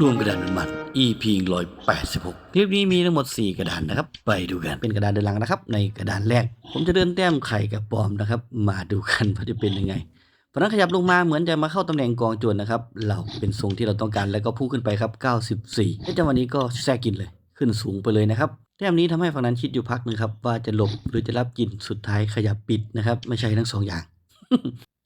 รวมกระดานมัน EP 186 คลิปนี้มีทั้งหมด 4 กระดานนะครับ ไปดูกัน เป็นกระดานเดินหลังนะครับ ในกระดานแรก ผมจะเดินแต้มไข่กับปอมนะครับ มาดูกันว่าจะเป็นยังไงพนักขยับลงมาเหมือนจะมาเข้าตำแหน่งกองจรนะครับ เราเป็นทรงที่เราต้องการแล้วก็พุ่งขึ้นไปครับ 94ในจังหวะนี้ก็แทรกกินเลย ขึ้นสูงไปเลยนะครับแต้มนี้ทำให้ฝั่งนั้นคิดอยู่พักหนึงครับว่าจะหลบหรือจะรับกินสุดท้ายขยับปิดนะครับ ไม่ใช่ทั้งสองอย่าง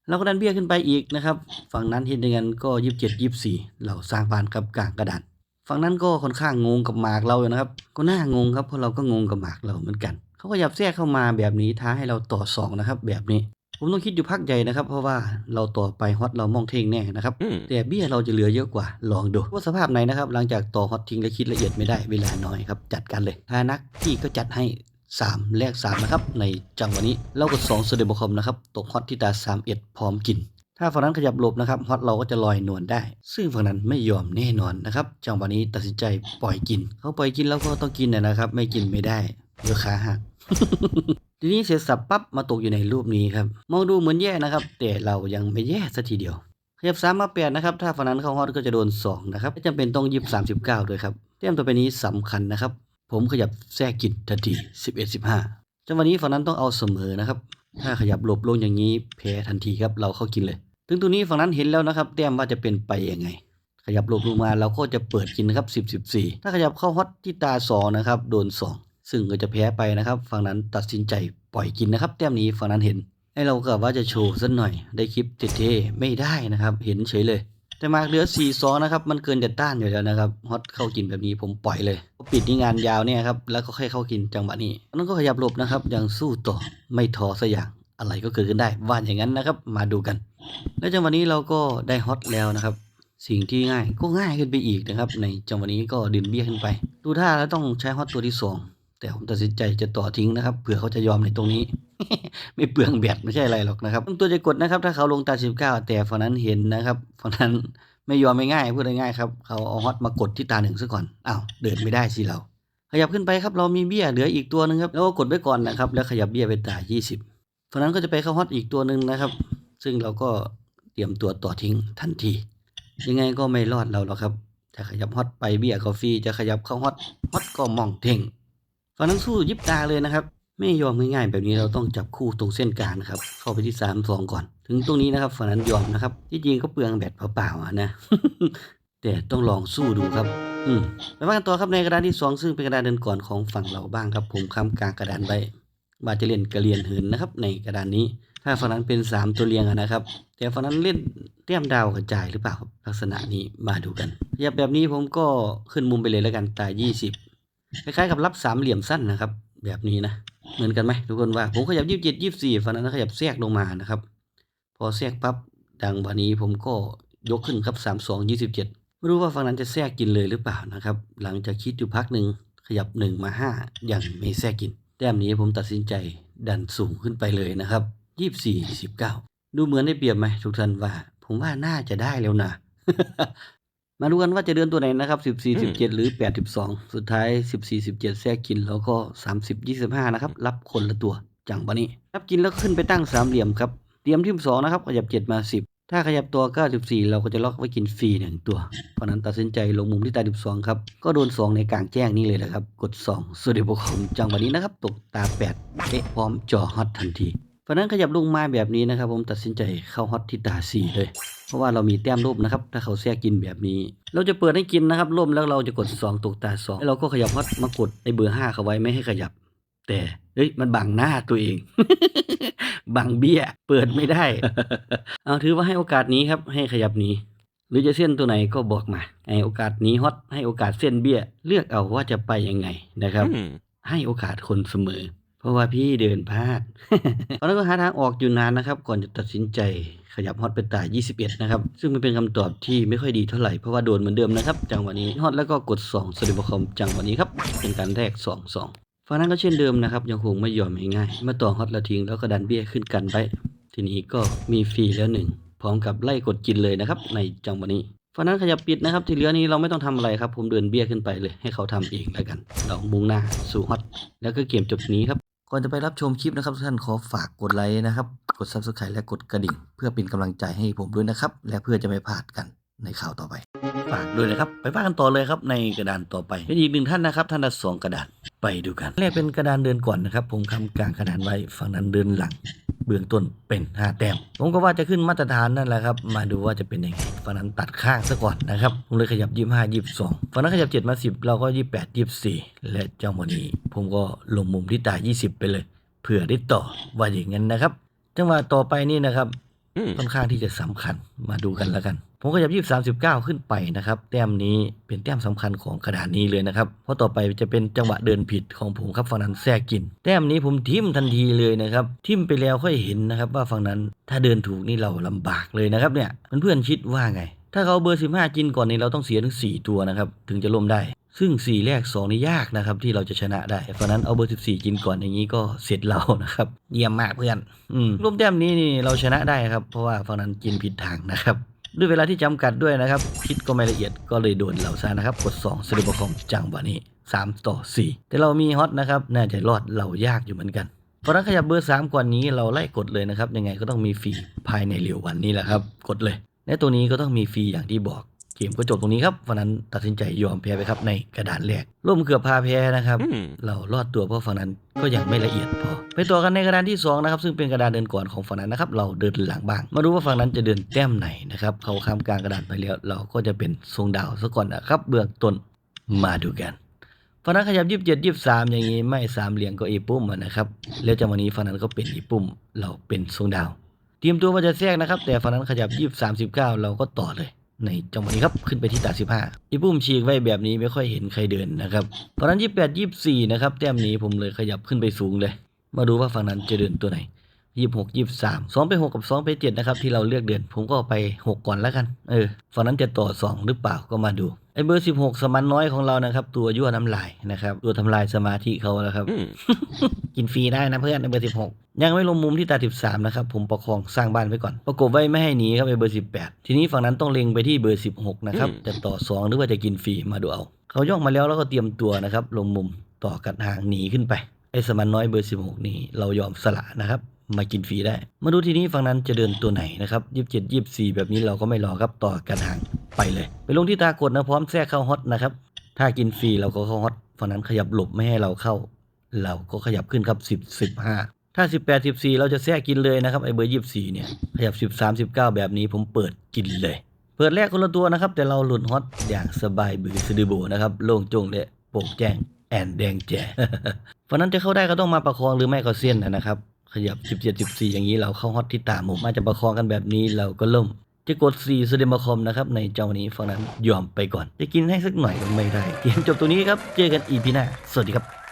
เราก็ดันเบี้ยขึ้นไปอีกนะครับฝั่งนั้นเห็นอย่างนั้นก็ยี่สิบเจ็ดยี่สิบสี่เราสร้างบ้านกับกลางกระดานฝั่งนั้นก็ค่อนข้างงงกับหมากเราอยู่นะครับ ก็น่างงครับเพราะเราก็งงกับหมากเราเหมือนกัน เขาก็ยับแทรกเข้ามาแบบนี้ท้าให้เราต่อสองนะครับ แบบนี้ ผมต้องคิดอยู่พักใหญ่นะครับ เพราะว่าเราต่อไปฮอตเรามองเท่งแน่นะครับอืมแต่เบี้ยเราจะเหลือเยอะกว่าลองดูว่าสภาพไหนนะครับ หลังจากต่อฮอตทิ้งและคิดละเอียดไม่ได้เวลาน้อยครับจัดกันเลยถ้านักที่ก็จัดให้ 3 แลก 3 นะครับ ในจังหวะนี้เรากด2สเดบคอมนะครับ ตกฮอตที่ตา3เอ็ดพร้อมกิน ถ้าฝั่งนั้นขยับหลบนะครับฮอตเราก็จะลอยนวลได้ ซึ่งฝั่งนั้นไม่ยอมแน่นอนนะครับ จังหวะนี้ตัดสินใจปล่อยกิน เขาปล่อยกินแล้วก็ต้องกินนะครับ ไม่กินไม่ได้เดี๋ยวขาหักทีนี้เสร็จสับปั๊บมาตกอยู่ในรูปนี้ครับมองดูเหมือนแย่นะครับ แต่เรายังไม่แย่สัทีเดียวขยับสามมาแปดนะครับถ้าฝั่งนั้นเข้าฮอตก็จะโดนสองนะครับจำเป็นต้องยิบสามสิบเก้าด้วยครับแต้มตัวไปนี้สำคัญนะครับ ผมขยับแทรกกินทันทีสิบเอ็ดสิบห้าจังหวะนี้ฝั่งนั้นต้องเอาเสมอนะครับ ถ้าขยับหลบลงอย่างนี้แพ้ทันทีครับเราเข้ากินเลย ถึงตัวนี้ฝั่งนั้นเห็นแล้วนะครับแต้มว่าจะเป็นไปยังไง ขยับหลบลงมาเราก็จะเปิดกินนะครับสิบสิบสี่ถ้าขยับเข้าฮอตที่ตาสองนะครับโดนสองซึ่งก็จะแพ้ไปนะครับฝั่งนั้นตัดสินใจปล่อยกินนะครับแต้มนี้ฝั่งนั้นเห็นให้เรากะว่าจะโชว์สักหน่อย ได้คลิปเท่ๆไม่ได้นะครับ เห็นเฉยเลย แต่มาเหลือ4 2นะครับ มันเกินจะต้านอยู่แล้วนะครับฮอตเข้ากินแบบนี้ผมปล่อยเลยปิดนี่งานยาวเนี่ยครับแล้วก็ค่อยเข้ากินจังหวะนี้นั้นก็ขยับหลบนะครับยังสู้ต่อไม่ท้อสักอย่างอะไรก็เกิดขึ้นได้ว่าอย่างนั้นนะครับ มาดูกัน และจังหวะนี้เราก็ได้ฮอตแล้วนะครับ สิ่งที่ง่ายก็ง่ายขึ้นไปอีกนะครับ ในจังหวะนี้ก็ดึงเบี้ยขึ้นไป ดูท่าแล้วต้องใช้ฮอตตัวที่สองแต่ผมตัดสินใจจะต่อทิ้งนะครับเผื่อเขาจะยอมในตรงนี้ ไม่เปลืองแบตไม่ใช่อะไรหรอกนะครับตัวจะกดนะครับ ถ้าเขาลงตา 19 แต่ฝั่งนั้นเห็นนะครับฝั่งนั้นไม่ยอมไม่ง่ายพูดง่ายๆครับเขาเอาฮอตมากดที่ตาหนึ่งซะก่อนอ้าวเดินไม่ได้สิเรา ขยับขึ้นไปครับเรามีเบี้ยเหลืออีกตัวหนึ่งครับแล้วก็กดไว้ก่อนนะครับ แล้วขยับเบี้ยเป็นตา 20ฝั่งนั้นก็จะไปเข้าฮอตอีกตัวหนึ่งนะครับ ซึ่งเราก็เตรียมตัวต่อทิ้งทันที ยังไงก็ไม่รอดเราหรอกครับถ้าขยับฮอตไปเบี้ยกาแฟจะขยับเข้าฮอตฮอตก็มองเท่งฝั่งนั้นสู้ยิบตาเลยนะครับ ไม่ยอมง่ายๆแบบนี้เราต้องจับคู่ตรงเส้นกลางนะครับ เข้าไปที่สามสองก่อน ถึงตรงนี้นะครับฝั่งนั้นยอมนะครับ ที่จริงก็เปลืองแบตเปล่าๆนะ แต่ต้องลองสู้ดูครับ อืมไปว่ากันต่อครับในกระดานที่สองซึ่งเป็นกระดานเดินก่อนของฝั่งเราบ้างครับ ผมค้ำกลางกระดานไว้ว่าจะเล่นกระเรียนเหินนะครับ ในกระดานนี้ ถ้าฝั่งนั้นเป็นสามตัวเรียงนะครับ แต่ฝั่งนั้นเล่นเตี้ยมดาวกระจายหรือเปล่าครับลักษณะนี้มาดูกันขยับแบบนี้ผมก็ขึ้นมุมไปเลยแล้วกันตายี่สิบคล้ายๆกับรับสามเหลี่ยมสั้นนะครับ แบบนี้นะ เหมือนกันไหมทุกคนว่าผมขยับยี่สิบเจ็ดยี่สิบสี่ฝั่งนั้นขยับแทรกลงมานะครับ พอแทรกปั๊บดังวันนี้ผมก็ยกขึ้นครับสามสองยี่สิบเจ็ดไม่รู้ว่าฝั่งนั้นจะแทรกกินเลยหรือเปล่านะครับ หลังจากคิดอยู่พักหนึ่งขยับหนึ่งมาห้ายังไม่แทรกกิน แต้มนี้ผมตัดสินใจดันสูงขึ้นไปเลยนะครับยี่สิบสี่สิบเก้าดูเหมือนได้เปรียบไหมทุกท่านว่า ผมว่าน่าจะได้แล้วนะ มาดูกันว่าจะเดินตัวไหนนะครับ14 17หรือ8 12สุดท้าย14 17แทรกกินแล้วก็30 25นะครับ รับคนละตัวจังบะนี้รับกินแล้วขึ้นไปตั้งสามเหลี่ยมครับเตรียมที่2นะครับขยับ7มา10ถ้าขยับตัว94เราก็จะล็อกไว้กินฟรีหนึ่งตัว เพราะนั้นตัดสินใจลงมุมที่ตา12ครับ ก็โดน2ในกลางแจ้งนี่เลยแหละครับ กด2สวัสดีบุคคลจังบะนี้นะครับ ตกตา8เอ๊ะพร้อมจอฮอตทันที เพราะนั้นขยับลงมาแบบนี้นะครับ ผมตัดสินใจเข้าฮอตที่ตา4เลยเพราะว่าเรามีแต้มรูปนะครับ ถ้าเขาแทรกกินแบบนี้ เราจะเปิดให้กินนะครับร่มแล้วเราจะกด 2ตกตา2แล้วเราก็ขยับฮอตมากดไอ้เบอร์5เขาไว้ไม่ให้ขยับ แต่เฮ้ยมันบังหน้าตัวเองบังเบี้ย เปิดไม่ได้ เอาถือว่าให้โอกาสนี้ครับ ให้ขยับหนี้ หรือจะเส้นตัวไหนก็บอกมาให้โอกาสหนี้ฮอตให้โอกาสเส้นเบี้ย เลือกเอาว่าจะไปยังไงนะครับอืมให้โอกาสคนเสมอ เพราะว่าพี่เดินพลาด ตอนนั้นก็หาทางออกอยู่นานนะครับ ก่อนจะตัดสินใจขยับฮอตเป็นตาย 21 นะครับ ซึ่งมันเป็นคำตอบที่ไม่ค่อยดีเท่าไหร่ เพราะว่าโดนเหมือนเดิมนะครับ จังหวะนี้ฮอตแล้วก็กด 2สลิบคอมจังหวะนี้ครับ เป็นการแรก 2 2ฝั่งนั้นก็เช่นเดิมนะครับ ยังคงไม่ยอมง่ายๆมาต่อฮอตแล้วทิ้งแล้วก็ดันเบี้ยขึ้นกันไป ทีนี้ก็มีฟรีแล้วหนึ่งพร้อมกับไล่กดกินเลยนะครับ ในจังหวะนี้ฝั่งนั้นขยับปิดนะครับ ที่เหลือนี้เราไม่ต้องทำอะไรครับ ผมเดินเบี้ยขึ้นไปเลย ให้เขาทำเองแล้วกัน เรามุ่งหน้าสู่ฮอตแล้วก็เกมจบนี้ครับ ก่อนจะไปรับชมคลิปนะครับทุกท่านขอฝากกดไลค์นะครับ กด subscribe และกดกระดิ่ง เพื่อเป็นกำลังใจให้ผมด้วยนะครับ และเพื่อจะไม่พลาดกันในข่าวต่อไป ฝากด้วยนะครับ ไปว่ากันต่อเลยครับในกระดานต่อไปเป็นอีกหนึ่งท่านนะครับ ท่านละสองกระดาน ไปดูกันแรกเป็นกระดานเดินก่อนนะครับ ผมคำกลางกระดานไว้ฝั่งนั้นเดินหลัง เบื้องต้นเป็น5แต้มผมก็ว่าจะขึ้นมาตรฐานนั่นแหละครับ มาดูว่าจะเป็นยังไงฝั่งนั้นตัดข้างซะก่อนนะครับผมเลยขยับ 25 22ฝั่งนั้นขยับ 7 มา 10 เราก็ 28 24 และเจ้าโมนี้ ผมก็ลงมุมที่ตา 20 ไปเลย เผื่อได้ต่อว่าอย่างนั้นนะครับ จังหวะต่อไปนี่นะครับ ค่อนข้างที่จะสำคัญมาดูกันแล้วกัน ผมก็ยับยี่สามสิบเก้าขึ้นไปนะครับ แต้มนี้เป็นแต้มสำคัญของกระดานนี้เลยนะครับ เพราะต่อไปจะเป็นจังหวะเดินผิดของผมครับฝั่งนั้นแทรกกิน แต้มนี้ผมทิมทันทีเลยนะครับ ทิมไปแล้วค่อยเห็นนะครับ ว่าฝั่งนั้นถ้าเดินถูกนี่เราลำบากเลยนะครับเนี่ยเพื่อนๆคิดว่าไง ถ้าเขาเบอร์ 15 กินก่อนนี่เราต้องเสียถึง 4 ตัวนะครับถึงจะล้มได้ ซึ่ง4แรก2นี่ยากนะครับ ที่เราจะชนะได้ เพราะนั้นเอาเบอร์14กินก่อนอย่างนี้ก็เสร็จเรานะครับ เยี่ยมมากเพื่อน อืมรวมแต้มนี้นี่เราชนะได้ครับ เพราะว่าฝั่งนั้นกินผิดทางนะครับด้วยเวลาที่จำกัดด้วยนะครับคิดก็ไม่ละเอียดก็เลยโดนเราซะนะครับ กด2สลิปคอมจังหวะนี้ 3 ต่อ 4 แต่เรามีฮอตนะครับ น่าจะรอดเรายากอยู่เหมือนกันเพราะนั้นขยับเบอร์ 3กว่านี้เราไล่กดเลยนะครับ ยังไงก็ต้องมีฟรีภายในเร็ววันนี้แหละครับ กดเลยและตัวนี้ก็ต้องมีฟรีอย่างที่บอก เกมก็จบตรงนี้ครับวันนั้นตัดสินใจยอมแพ้ไปครับในกระดานแรกร่วมเกือบพาแพ้นะครับ เรารอดตัวเพราะฝั่งนั้นก็ยังไม่ละเอียดพอ ไปต่อกันในกระดานที่2นะครับซึ่งเป็นกระดานเดินก่อนของฝั่งนั้นนะครับเราเดินหลังบ้าง มาดูว่าฝั่งนั้นจะเดินแต้มไหนนะครับเขาข้ามกลางกระดานไปแล้วเราก็จะเป็นทรงดาวซะก่อนนะครับเบื้องต้นมาดูกันฝั่งนั้นขยับยี่สิบเจ็ดยี่สิบสามอย่างนี้ไม่สามเหลี่ยมก็อีปุ่มอะนะครับแล้วจังหวะนี้ฝั่งนั้นก็เป็นอีปุ่ม เราเป็นทรงดาวเตรียมตัวว่าจะแทรกนะครับ แต่ฝั่งนั้นขยับยี่สามสิบเก้าเราก็ต่อเลย ในจังหวะนี้ครับขึ้นไปที่ตาสิบห้าอีปุ้มฉีกไว้แบบนี้ไม่ค่อยเห็นใครเดินนะครับตอนนั้นยี่แปดยี่สี่นะครับแต้มนี้ผมเลยขยับขึ้นไปสูงเลย มาดูว่าฝั่งนั้นจะเดินตัวไหน ยี่หกยี่สามสองไปหกกับสองไปเจ็ดนะครับ ที่เราเลือกเดินผมก็ไปหกก่อนแล้วกัน เออฝั่งนั้นจะต่อสองหรือเปล่าก็มาดูไอ้เบอร์สิบหกสมันน้อยของเรานะครับ ตัวยั่วน้ำลายนะครับ ตัวทำลายสมาธิเขาแล้วครับ กินฟรีได้นะเพื่อนในเบอร์สิบหกยังไม่ลงมุมที่ตาสิบสามนะครับ ผมประคองสร้างบ้านไว้ก่อน ประกบไว้ไม่ให้หนีครับในเบอร์สิบแปดทีนี้ฝั่งนั้นต้องเล็งไปที่เบอร์สิบหกนะครับจะต่อสองหรือว่าจะกินฟรีมาดูเอาเขาย่องมาแล้วแล้วก็เตรียมตัวนะครับลงมุมต่อกัดหางหนีขึ้นไปไอ้สมันน้อยเบอร์สิบหกนี่เรายอมสละนะครับ มากินฟรีได้ มาดูทีนี้ฝั่งนั้นจะเดินตัวไหนนะครับยี่สิบเจ็ดยี่สิบสี่แบบนี้เราก็ไม่รอครับต่อกันห่างไปเลย ไปลงที่ตากดนะพร้อมแทรกเข้าฮอตนะครับถ้ากินฟรีเราก็เข้าฮอตฝั่งนั้นขยับหลบไม่ให้เราเข้า เราก็ขยับขึ้นครับสิบสิบห้าถ้าสิบแปดสิบสี่เราจะแทรกกินเลยนะครับไอเบอร์ยี่สิบสี่เนี่ย ขยับสิบสามสิบเก้าแบบนี้ผมเปิดกินเลย เปิดแรกคนละตัวนะครับ แต่เราหลุดฮอตอย่างสบายบือสะดือโบนะครับ โล่งจงและโปร่งแจ้ง แอนแดงแจ๋ฝั่งนั้นจะเข้าได้ก็ต้องมาประคองหรือไม่ก็เส้นนะครับ ขยับ 17 14 อย่างนี้เราเข้าฮอตที่ตาหมุมอาจจะประคองกันแบบนี้เราก็ล่มจะกด4สเดมาคอมนะครับ ในเจ้านี้ฝั่งนั้นยอมไปก่อน จะกินให้สักหน่อยก็ไม่ได้ เกมจบตัวนี้ครับ เจอกันอีพีหน้า สวัสดีครับ